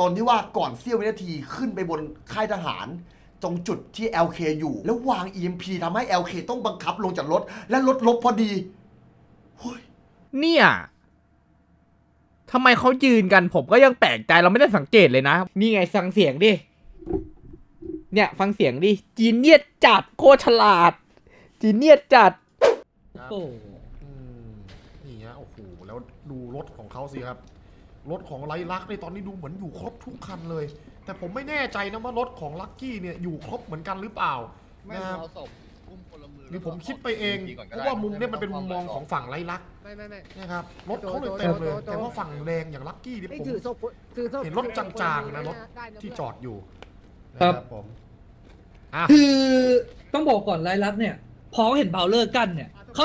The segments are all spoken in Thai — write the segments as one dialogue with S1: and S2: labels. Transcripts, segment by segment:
S1: ตอนที่ว่าก่อนเสี้ยววินาทีขึ้นไปบนค่ายทหาร ตรงจุดที่ LK อยู่ แล้ววาง EMP ทำให้ LK ต้องบังคับลงจากรถ และรถลบพอดีเฮ้ย
S2: เนี่ยทำไมเขายืนกันผมก็ยังแปลกใจเราไม่ได้สังเกตเลยนะ นี่ไงฟังเสียงดิ เนี่ยฟังเสียงดิ จีเนียสจัดโคตรฉลาด จีเนียสจัด
S3: โอ้โห
S4: อืมนี่ฮะโอ้โหแล้วดูรถของเขาสิครับ รถของไลลักในตอนนี้ดูเหมือนอยู่ครบทุกคันเลย แต่ผมไม่แน่ใจนะว่ารถของลักกี้เนี่ยอยู่ครบเหมือนกันหรือเปล่า
S5: ไม่
S4: นะครับ
S5: เอาศพอุ้มพลเมือง
S4: หรือผมคิดไปเอง
S5: ก่น
S4: เพ
S5: ก็
S4: ราะ
S5: ได้
S4: ว่ามุมเนี่ยมันเป็นมุมมองของฝั่งไลลัก
S3: ไม่ไม่ไม่
S4: นะครับรถเขาเลยเต็มเลย แต่ว่าฝั่งแดงอย่างลักกี้เนี่ย
S3: ไอ้
S4: ผม
S3: ถือศพถือศพ
S4: เห็นรถจางๆนะรถ
S3: ได้นะ
S4: ที่จอดอยู่
S6: ครับ
S4: นะผมอะ
S6: คือต้องบอกก่อนไลลักเนี่ย พอเขาเห็นเบลเลอร์กั้นเนี่ยเขา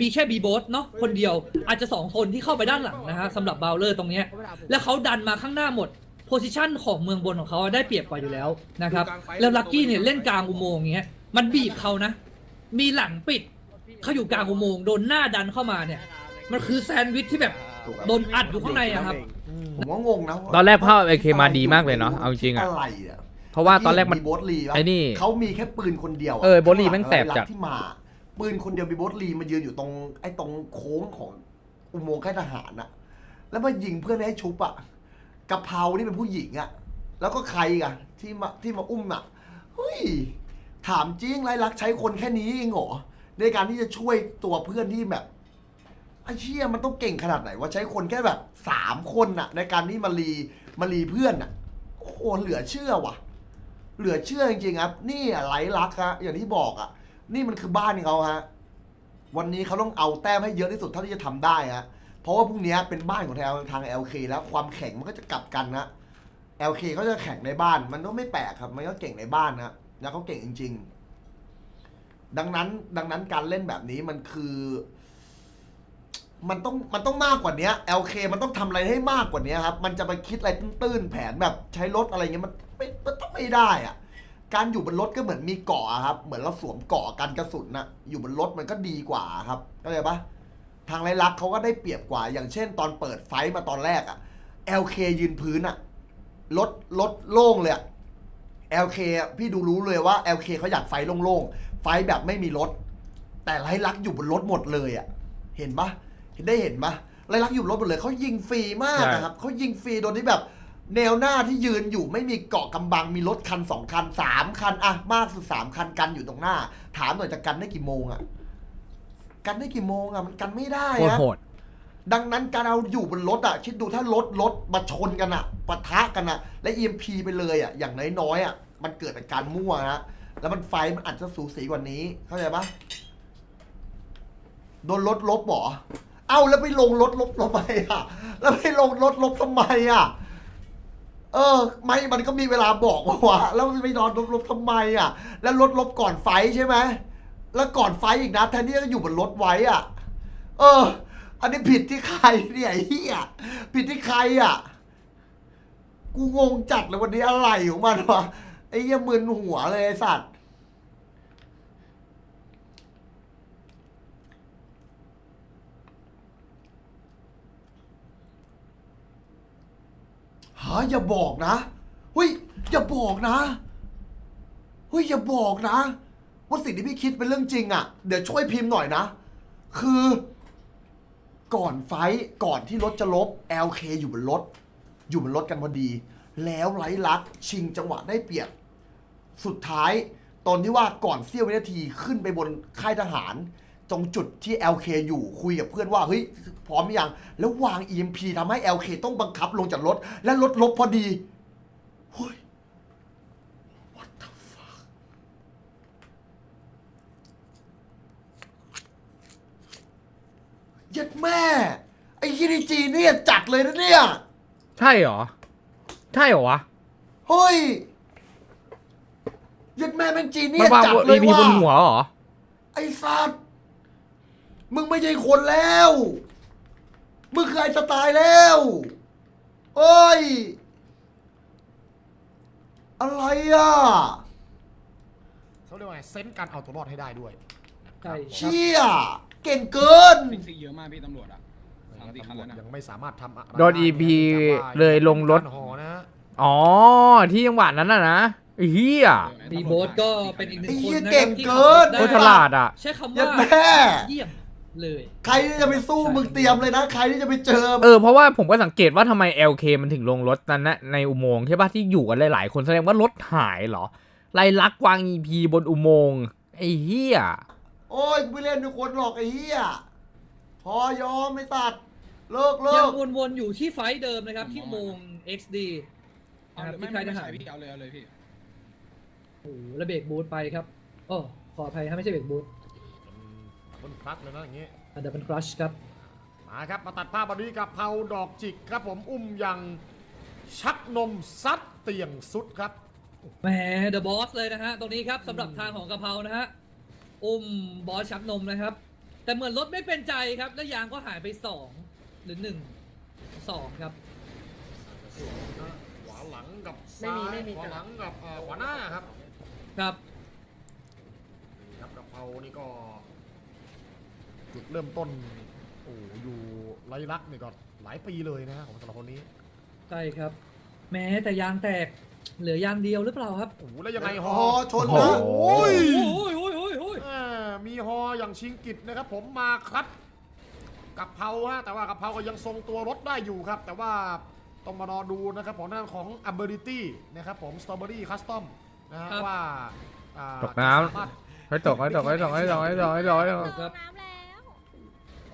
S6: มีแค่บีโบสเนาะคนเดียว อาจจะสองคนที่เข้าไปด้านหลังนะฮะสำหรับเบลเลอร์ตรงเนี้ยแล้วเขาดันมาข้างหน้าหมดโพซิชันของเมืองบนของเขาได้เปรียบกว่าอยู่แล้วนะครับแล้วลักกี้เนี่ยเล่นกลางอุโมงค์เงี้ยมันบีบเขานะ มีหลังปิดเขาอยู่กลางอุโมงค์โดนหน้าดันเข้ามาเนี่ย มันคือแซนด์วิชที่แบบโดนอัดอยู่ข้างในอะครับ
S1: ผมว่างงนะ
S2: ตอนแรกภาพ LK มาดีมากเลยเนาะเอาจริงๆอะ
S1: อะไรอะ
S2: เพราะว่าตอนแรกมัน
S1: โบสลีปะ
S2: ไอ้นี่
S1: เขามีแค่ปืนคนเดียวะ
S2: เออโบสลีแม่งแสบจัด
S1: ที่มา ปืนคนเดียวมีโบสลีมายืนอยู่ตรง ไอ้ตรงโค้งของอุโมงค์ค่ายทหารอะแล้วมายิงเพื่อนให้ชุบอะกะเพรานี่เป็นผู้หญิงอะแล้วก็ใครอะที่มาที่มาอุ้มอะเฮ้ยถามจริงไรลักใช้คนแค่นี้เองเหรอในการที่จะช่วยตัวเพื่อนที่แบบไอ้เชี่ยมันต้องเก่งขนาดไหนว่าใช้คนแค่แบบสามคนอะในการที่มารีมารีเพื่อนอะโอ้เหลือเชื่อว่ะ เหลือเชื่อจริงๆครับ นี่อะไรลักฮะอย่างที่บอกอะ นี่มันคือบ้านเขาฮะ วันนี้เขาต้องเอาแต้มให้เยอะที่สุดเท่าที่จะทำได้ฮะ เพราะว่าพรุ่งนี้เป็นบ้านของทางทาง LK แล้วความแข็งมันก็จะกลับกันนะ LK เขาจะแข่งในบ้าน มันก็ไม่แปลกครับ มันก็เก่งในบ้านนะแล้วเขาเก่งจริง ๆ ดังนั้นดังนั้นการเล่นแบบนี้มันคือ มันต้องมันต้องมากกว่านี้ LK มันต้องทำอะไรให้มากกว่านี้ครับ มันจะไปคิดอะไรตื้นๆแผนแบบใช้รถอะไรเงี้ยมันไม่มันต้องไม่ได้อะ การอยู่บนรถก็เหมือนมีเกาะอะครับ เหมือนเราสวมเกาะกันกระสุนนะอยู่บนรถมันก็ดีกว่าครับเข้าใจปะทางไรลักษ์เขาก็ได้เปรียบกว่า อย่างเช่น ตอนเปิดไฟมาตอนแรกอะ LK ยืนพื้นอะรถรถโล่งเลยอะ LK พี่ดูรู้เลยว่า LK เขาอยากไฟโล่งๆ ไฟแบบไม่มีรถ แต่ไรลักษ์อยู่บนรถหมดเลยอะเห็นปะได้เห็นปะไรลักษ์อยู่บนรถหมดเลยเขายิงฟรีมากนะครับเขายิงฟรีโดยที่แบบ แนวหน้าที่ยืนอยู่ไม่มีเกาะกำบังมีรถคันสองคันสามคันอะมากสุดสามคันกันอยู่ตรงหน้า ถามหน่อยจะกันได้กี่โมงอะกันได้กี่โมงอะมันกันไม่ได้
S2: โคตร
S1: อะ
S2: โหด
S1: ดังนั้นการเอาอยู่บนรถอะคิดดูถ้ารถรถมาชนกันอะปะทะกันอะและ EMP ไปเลยอะอย่างน้อยๆอะมันเกิดอาการมั่วนะแล้วมันไฟมันอาจจะสูสีกว่านี้ เข้าใจปะโดนรถลบเหรอ เอ้าแล้วไปลงรถลบทำไมอะแล้วไปลงรถลบทำไมอะ เออ ไม่มันก็มีเวลาบอกว่าวะแล้วไปนอนรถลบทำไมอะ แล้วรถลบก่อนไฟใช่ไหมแล้วก่อนไฟอีกนะแทนที่จะอยู่บนรถไว้อะ เออ อันนี้ผิดที่ใครเนี่ยเฮียผิดที่ใครอะ กูงงจัดเลยวันนี้อะไรของมันวะไอ้เหี้ยมึนหัวเลยไอ้สัตว์ หาอย่าบอกนะเฮ้ยอย่าบอกนะเฮ้ยอย่าบอกนะว่าสิ่งที่พี่คิดเป็นเรื่องจริงอะ เดี๋ยวช่วยพิมพ์หน่อยนะ คือ ก่อนไฟก่อนที่รถจะลบ LK อยู่บนรถ อยู่บนรถกันพอดี แล้วไร้ลักชิงจังหวะได้เปรียบสุดท้ายตอนที่ว่าก่อนเสี้ยววินาทีขึ้นไปบนค่ายทหาร ตรงจุดที่ LK อยู่คุยกับเพื่อนว่าเฮ้ยพร้อมหรือยัง แล้ววาง EMP ทำให้ LK ต้องบังคับลงจากรถ และรถลบพอดีเฮ้ย What the fuck เย็ดแม่ ไอ้ยีดีจีเนี่ยจัดเลยนะเนี่ย
S2: ใช่เหรอ ใช่เหรอวะ
S1: เฮ้ยเย็ดแม่แม่งจีเนี่
S2: มัน
S1: ยวา
S2: ง
S1: จัด
S2: บน
S1: เลย
S2: EP บ
S1: ว่ะ
S2: นหัวเหรอ
S1: ไอ้สัตว์ มึงไม่ใช่คนแล้ว มึงคือไอ้สไตล์แล้วเอ้ย อะไรอะ
S4: เขาเรียกว่าไงเซนส์การเอาตัวรอดให้ได้ด้วย
S6: ใช่ครับ
S1: เชี่ย เก่งเกิน
S5: สิ่งที่เยอะมากพี่ตำรวจอะสามสี่คันแล้วนะ
S4: ยังไม่สามารถทำอะไร
S2: โดน EP เลยลงรถ
S4: หอนะฮะ
S2: อ๋อ ที่จังหวัดนั้นน่ะนะไอ้เฮีย
S6: บีโบสก็เป็นอีกหนึ่
S1: ไอ้
S6: งค
S1: เหี้
S6: น
S1: ย
S6: นะ
S1: เก่
S6: ครั
S1: ง
S6: บที่
S1: เกิน
S6: ขับรถ
S2: โคตรฉ
S6: ได้
S2: ลาดอะ
S6: ใช้คำ
S1: ยั
S6: ว่า
S1: ดแม่
S6: เยี่ยม เลย
S1: ใครที่จะไปสู้มึงเตรียมเลยนะ ใครที่จะไปเจอ
S2: เออเพราะว่าผมก็สังเกตว่าทำไม LK มันถึงลงรถนั้นนะในอุโมงค์ใช่ปะที่อยู่กันหลายๆ คนแสดงว่ารถหายเหรอไล่ลักวาง EP บนอุโมงค์ไอ้เฮีย
S1: โอ้ยกูไม่เล่นทุกคนหรอกไอ้เหี้ยพอยอมไม่ตัด เลิกเลิ
S6: ยัง
S1: ก
S6: วนๆอยู่ที่ไฟท์เดิมนะครับ ที่โมง XD นะครับที่ค่ายทหาร
S3: เอาเลยเอาเลยพี่
S6: โอ้โหแล้วเบรกบูทไปครับโอ้ขออภัยครับไม่ใช่เบรกบูท
S4: บนคลัชเลยนะอย่างงี้
S6: อันดับเป็นครัชครับ
S4: มาครับมาตัดภาพวันนี้กับเผาดอกจิกครับผมอุ้มยังชักนมซัดเตียงสุดครับ
S6: แหมเดอะบอสเลยนะฮะตรงนี้ครับสำหรับทางของกะเพรานะฮะอุ้มบอสชักนมนะครับ แต่เหมือนรถไม่เป็นใจครับ และยางก็หายไป 2 หรือ 1 2 ครับ
S4: ขวาหลังกับซ้ายขวาหลังกับขวาหน้าครับ
S6: ครับ
S4: ครับกะเพรานี่ก็ จุดเริ่มต้นโอ้อยู่ไรลักษณ์นี่ก็หลายปีเลยนะฮะของสำหรับคนนี้
S6: ใช่ครับ แม้แต่ยางแตกเหลือยางเดียวหรือเปล่าครับ
S4: โอ้โหแล้วยังไงฮ
S1: ฮ
S4: อ
S1: อชน
S2: โอ้
S1: นะ
S2: โห
S4: โอ้ย
S6: โอ้ยโอ้ยโอ้ยโอ้ย
S4: แหมมีฮออย่างชิงกิตนะครับ ผมมาครับ กับเพราฮะแต่ว่ากับเพราก็ยังทรงตัวรถได้อยู่ครับ แต่ว่าต้องมารอดูนะครับของด้านของ Ability นะครับผม Strawberry Custom นะฮะว่าอ่า
S2: ตกน้ำ
S4: จะสามารถ
S2: ให้ตกให้ตกให้ตกให้ตกให้ตกให้ตกให้ตก
S6: ครับ
S5: น้ำแล้ว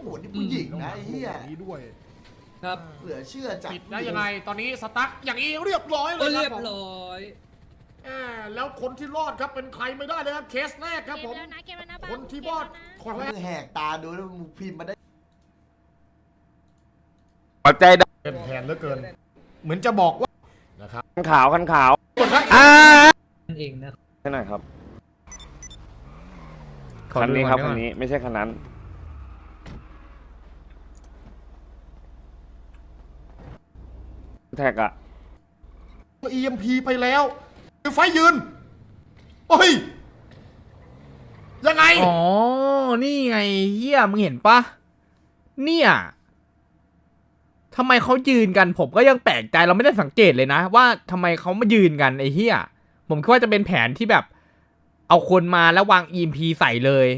S1: โอ้โหนี่ผู้หญิงนะไอ้เหี้ย
S4: นี้ด้วย
S6: ครับ
S1: เหลือเชื่อจัด
S4: ปิดได้ยังไงตอนนี้สตั๊กอย่างนี้เรียบร้อยเล
S6: ก็
S4: ยค
S6: เรี
S4: รั
S6: ย
S4: บบผม
S6: ร้อย
S4: แหมแล้วคนที่รอดครับเป็นใครไม่ได้เลยครับเคสแรกครับผม
S5: เกแล้วนะเกมแล้วนะบ้า
S4: คนที่
S5: เก
S4: ร
S5: ม
S4: อด
S5: แล้วนะ
S4: คนแร
S1: มึ
S4: ก
S1: งแหกตาดูแล้วมึงพิมพ์มาได้
S7: ขอบใจด
S4: เป็นแทนเหลือเกิน เหมือนจะบอกว่านะครับ
S7: คันขาวคันขาว
S2: อ่า
S6: นั่นเองนะ
S7: ใช่หน่อยครับ
S2: ขอ
S7: คัน
S2: ดู
S7: นี้ครับ
S2: ก่อ
S7: คันนี้ไม่ใช่คันนั้น แท็กอะ
S4: EMP ไปแล้วคือไฟยืนโอ้ย ยังไง
S2: อ๋อ นี่ไงเฮียมึงเห็นปะ เนี่ยทำไมเขายืนกัน ผมก็ยังแปลกใจเราไม่ได้สังเกตเลยนะ ว่าทำไมเขามายืนกันไอ้เฮียผมคิดว่าจะเป็นแผนที่แบบ เอาคนมาแล้ววาง EMP ใส่เลย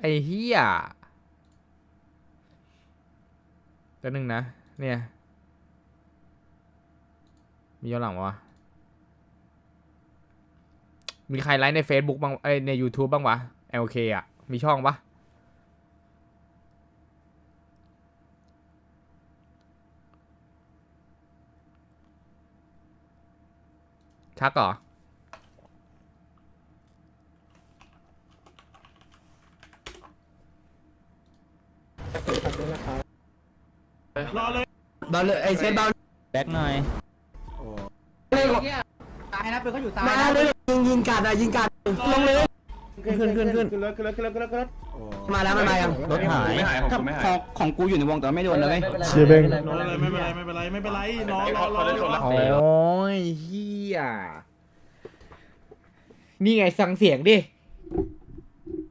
S2: ไอ้เฮีย ตัวหนึ่งนะ เนี่ย มีย้อนหลังวะ มีใครไลฟ์ใน Facebook บ้างเอ้ยใน YouTube บ้างวะ LK อะ มีช่องปะชักเหรอ
S3: บอลเลยไอเซนบอล
S8: แบ็กหน่อย
S3: ตายนะเป็นเขาอยู่ตาย
S8: มา
S3: นะ
S8: เลยยิงยิงกัดอะยิงกัดลงเลย
S3: ขึ้นขึ้นขึ้นขึ้น
S9: ขึ้นรถขึ้นรถขึ้นรถขึ้นรถขึ้นรถ
S8: มาแล้วมันมายัง
S9: รถหายไม่หายของไม่หาย
S8: ของกูอยู่ในวงแต่ไม่โดนเลย
S3: เชียร์เบง
S9: รถอะไรไม่เป็นไรไม่เป็นไรไม่เป็นไรน้องรอรอรอ
S2: โอ้ยเฮียนี่ไงฟังเสียงดิ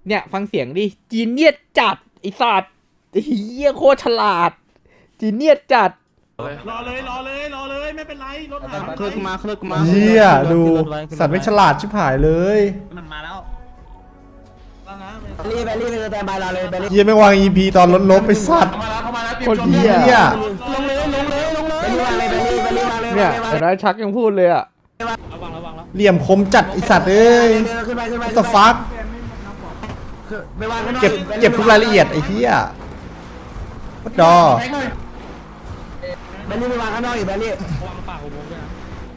S2: เนี่ย ฟังเสียงดิ จีเนียสจัดไอสัตว์เฮียโคตรฉลาด จีเนียสจัด
S9: รอเลยรอเลยรอเลยไม่เป็นไรรถหาย
S8: เคลื่อนกูมาเคลื่อนกูมา
S3: เฮียดูสัตว์ไม่ฉลาดชิบหายเลย
S8: มันมาแล้ว
S9: แล้วนะ
S8: รีบไปรีบไปสแตนบายเราเลยไปรีบ
S3: เฮียไม่วาง EP ตอนรถล้มไปสัตว์
S9: เข้ามาแล้วเข้ามาแล้ว
S3: โคตรเฮีย
S8: ลงเลยลงเลยลงเลยไปรีบมาเลยไปรีบไปรีบมาเลย
S2: เนี่ยเห็นไหมชักยังพูดเลยอะ
S3: เหลี่ยมคมจัดไอสัตว์เอ้ย
S8: ขึ้นไปขึ้นไป
S3: ตฟัก
S8: ไปวางข้างนอก
S3: เก็บเก็บทุกรายละเอียดไอ้เฮียวัดดอ
S8: ไปรีบไปวางข้างนอกอีกไปรีบ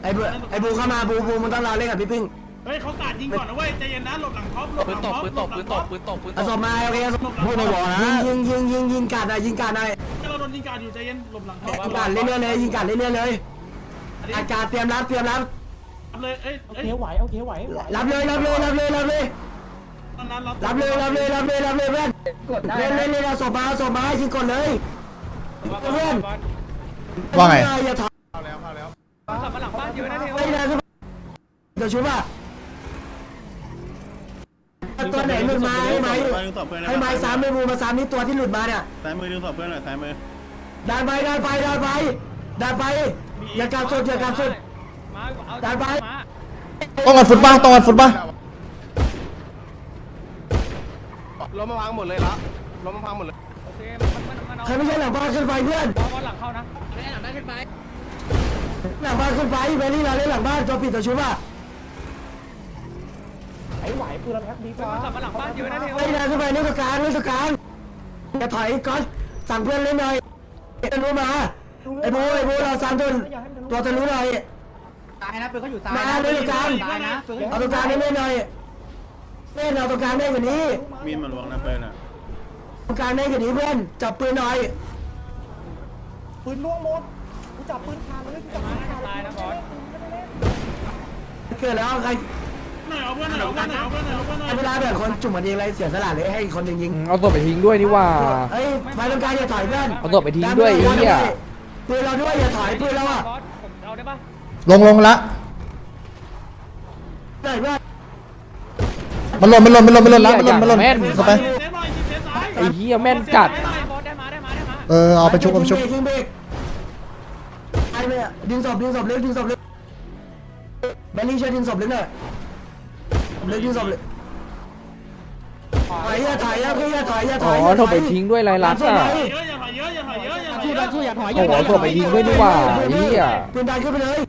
S8: ไอ้บูไอ้บูเข้ามาบูบูมันต้องรอเล่นกับพี่พึ่ง
S9: เฮ้ยเขากาดยิงก่อนนะเว้ยใจเย็นนะหลบหลังท็อปหลบหลังท็อปปืนตบปืนตบปืนตบปืน
S8: เอาศพมาโอเคพูดในวอนะยิงยิงยิงยิงกัดอะยิงกัดหน่อย
S9: เราโดนยิงกาดอยู่ใจเย็นหลบหลังท็อป
S8: ยิงกัดเรื่อยๆเลยยิงกัดเรื่อยๆเลย อากาศเตรียมรับเตรียมรับ
S9: เลยเอ้ยเอ้ย
S8: รับเลยรับเลยรับเลยรับเลย
S9: ตอนนั้นรับ
S8: รับเลยรับเลยรับเลยรับเลยเพื่อนเล่นเล่นเล่นเอาศพมาเอาศพมายิงก่อนเลยเพื่อน
S3: ว่าไง
S8: อย่าถอย
S4: เข้าแล้วเข้าแล้ว
S8: ไม่ได้ขึ้นเดี๋ยวชุบอะตัวไหนหลุดมาให้ไหมให้ไหมสามไม่บูมาสามนี่ตัวที่หลุดมาเนี่ย
S9: ซ้ายมือดึงศพเพื่อนหน่อยซ้ายมือ
S8: ดันไปดันไปดันไปดันไปอย่ากลับสุดอย่ากลับสุดดันไป
S3: ต้องกันฟุตบ้างต้องกันฟุตบ้าง
S7: รถมาวางหมดเลยละรถมาพังหมดเลย
S8: ใครไม่ใช่หลังบ้านขึ้นไปเพื่อน
S6: หลังเข้านะหลังได้ขึ้นไป
S8: หลังบ้านขึ้นไปเบลลี่เราเล่นหลังบ้านตัวปิดตัวชุบอะ
S6: มันกลับมาหลังบ้านเยอะนะเท
S8: ไอ้ดันขึ้นไปเล่นตรงกลางเล่นตรงกลางอย่าถอยก่อนสั่งเพื่อนเล่นหน่อยเอ็นรู้มาไอ้โบไอ้โบเราสามตัวตัวจะรู้หน่อย
S6: ตายนะปืนเขาอยู่ตาย
S8: มาเล่นตรงกลาง
S6: ตายนะ
S8: เอาตรงกลางเล่นหน่อยเล่นเอาตรงกลางได้กว่านี้
S9: มีมันลวงนะเปิ้ลอะ
S8: ตรงกลางได้กว่านี้เพื่อน จับปืนหน่อย
S6: ตายนะบอส
S8: เกิดแล้วใคร
S9: หน่อยเอาเพื่อนหน่อยเอาเพื่อนหน่อยเอาเพื่อนหน่อยเอาเพื่อนหน่อย
S8: เวลาแบ่งคนจุ่มมันเองอะไรเสียสละเลยให้อีกคนหนึ่งยิง
S2: อืมเอาศพไปทิ้งด้วยนี่ว่า
S8: เฮ้ยไปตรงกลางอย่าถอยเพื่อน
S2: เอาศพไปทิ้งด้วยไอ้เหี้ย
S8: ปืนเราด้วยอย่าถอยปืนเราอะ
S6: บอสผมเอาได้ปะ
S3: ลงลงละ
S8: หน่อยเพื่อน
S3: มันหล่นมันหล่นมันหล่นมันหล่นละมันหล่นมันหล่น
S2: แม่น
S3: เข้าไป
S2: ไอ้เหี้ยแม่นจัด
S6: ได้บอสได้มาได้มาได้มา
S3: เออเอาไปชุบเอาไปชุบ
S8: ยิงเบรกไอ้เนี่ยดึงศพดึงศพเล็กดึงศพเล็กแบลลี่ช่วยดึงศพเล็กหน่อยเล็กดึงศพเล็กถอยอย่าถอยอย่าอย่าถอยอย่าถ
S2: อ๋
S8: อย
S2: อศพไปทิ้งด้วยลายลักษณ์อะ
S9: เยอะอย่าถอยเยอะอย่าถอยเยอะอย่าถอยเยอะ
S6: สู้อย่าถอย
S2: โอ้โหเอาศพไปทิ้งด้วยนี่ว่าไอ้เหี้ย
S8: ปืนดันขึ้นไปเลยนี่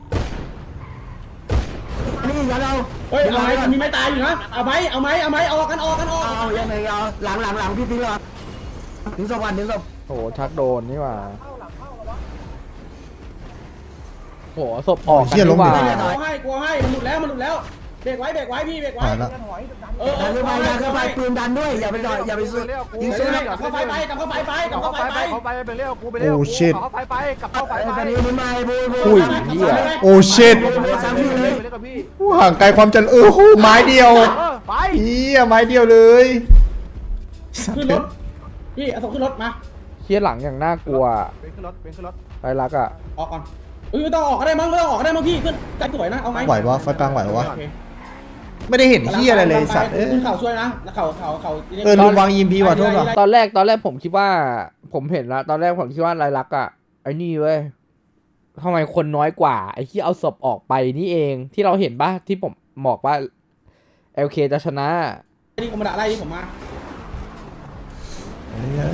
S8: อย่าเรา
S5: เฮ้ยเอาไหมมีไม่ตายอยู่นะ เอาไหมเอาไหมเอาไหมออกกันออกกันออก
S8: เอายังไงเอาหลังหลังหลังพี่พี่เราถึงศพวันถึงศพ
S2: โอ้โหชักโดนนี่ว่าโอ้โหศพออกกันนี่ว่า
S5: กลัวให้กลัวให้มันหลุดแล้วมันหลุดแล้ว เบรกไว้เบรกไว้พี่เบรกไว้
S3: ถอยละ
S5: เออ
S8: ดันขึ้นไปดันขึ้นไปปืนดันด้วยอย่าไปต่อยอย่าไปสู้ยิง
S5: ซื้
S8: สู้
S5: อ
S8: นะ
S5: กลับเข้าไฟไปกลับเข้าไฟไปกลับเข้าไฟไป
S7: เขาไปไปเร็วกูไป
S3: โอ้ชิต
S7: เขาไปไปกลับเข้าไป
S8: ไอ้
S7: ไป
S8: ตอนนี้มันมาไอ้บูบู
S2: อุ้ยเหี้ย
S3: โอ้ชิต
S8: ซ้ำพี่เลย
S7: เล่นกับพี่
S3: ห่างไกลความเจริญเออโหไม้เดียว
S7: เออไป
S3: เฮียไม้เดียวเลยสัต
S5: ขึ้น
S3: ว์
S5: รถพี่เอาศพขึ้นรถมา
S2: เหี้ยหลังอย่างน่ากลัว
S7: เป็นขึ้นรถเป็นขึ้นรถ
S2: ลายลักษณ์อะ
S5: ออกก่อนอุ้ยไม่ต้องออกก็ได้มั้งไม่ต้องออกก็ได้มั้งพี่ขึ้นใจสวยนะเอาไหม
S3: ไหวปะไฟกลางไหวปะวะ
S5: โอเค
S3: ไม่ได้เห็นเฮียอะไรเลยสัตว์เอ้ย
S5: ขึ้นเข่าช่วยนะเข่าเข่าเข่า
S3: เออลืมวางยิมพีว่ะโทษว่ะ
S2: ตอนแรกตอนแรกผมคิดว่า ผมเห็นแล้วตอนแรกผมคิดว่าลายลักษณ์อะไอ้นี่เว้ยทำไมคนน้อยกว่า ไอ้ที่เอาศพออกไปนี่เองที่เราเห็นปะที่ผมบอกว่า LK จะชนะ
S5: นี่ผมมาด่าไล่ที่ผมมา
S3: เหี้ย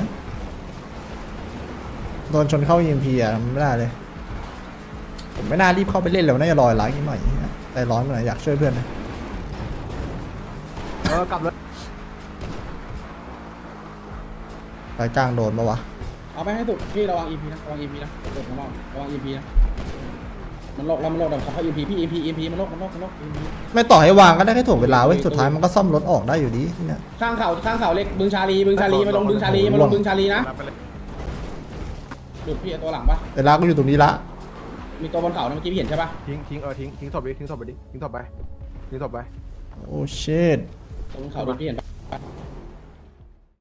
S3: โดนชนเข้ายิมพีอะทำไม่ได้เลย ผมไม่น่ารีบเข้าไปเล่นแล้วน่าจะรอล้างนิดหน่อยใจร้อนไปหน่อยอยากช่วยเพื่อนนะ
S7: เออกลับเลย
S3: ไฟกลางโดนปะวะ
S5: เอาไปให้สุดพี่ระวัง EP นะระวัง EP นะระวังระวัง EP นะมันโลกแล้วมันโลกเดี๋ยวเขาเข้า EP พี่ EP EP มันโลกมันโลกมันโลก EP
S3: ไม่ต่อให้วางก็ได้แค่ถ่วงเวลาเว้ย สุดท้ายมันก็ซ่อมรถออกได้อยู่ดีที่เนี่ย
S5: ข้างเข่าข้างเข่าเล็กบึงชาลีบึงชาลีมาลงบึงชาลีมาลงบึงชาลีนะดูดพี่ตัวหลังปะ
S3: เวลาก็อยู่ตรงนี้ละ
S5: มีตัวบนเขานะเมื่อกี้พี่เห็นใช่ปะ
S7: ทิ้งทิ้งเออทิ้งทิ้งศพดิทิ้งศพไปดิทิ้งศพไปทิ้งศพไป
S3: โอ้ชิต
S5: ตรงเขาดูพี่เห็นปะ